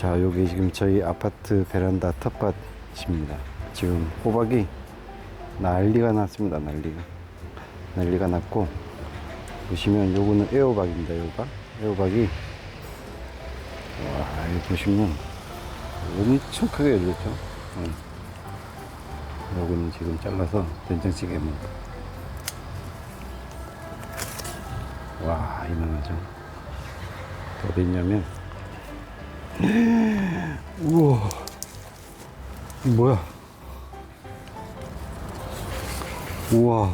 자, 여기 지금 저희 아파트 베란다 텃밭입니다. 지금 호박이 난리가 났습니다. 난리가. 난리가 났고, 보시면 요거는 애호박입니다. 애호박. 애호박이, 와, 여기 보시면 엄청 크게 열렸죠. 응. 요거는 지금 잘라서 된장찌개 먹고. 와, 이만하죠. 어디 있냐면, 우와. 이 뭐야? 우와.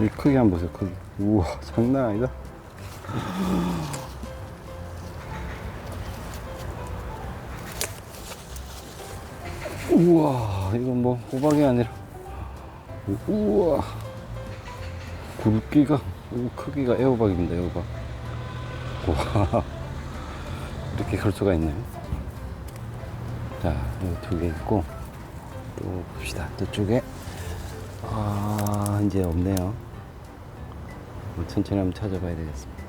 이 크기 한번 보세요. 크기. 우와, 장난 아니다. 우와, 이건 뭐 호박이 아니라 우와. 굵기가 오, 크기가 애호박입니다. 애호박. 와. 이렇게 클 수가 있네요. 자, 두 개 있고 또 봅시다. 저쪽에 아, 이제 없네요. 천천히 한번 찾아봐야 되겠습니다.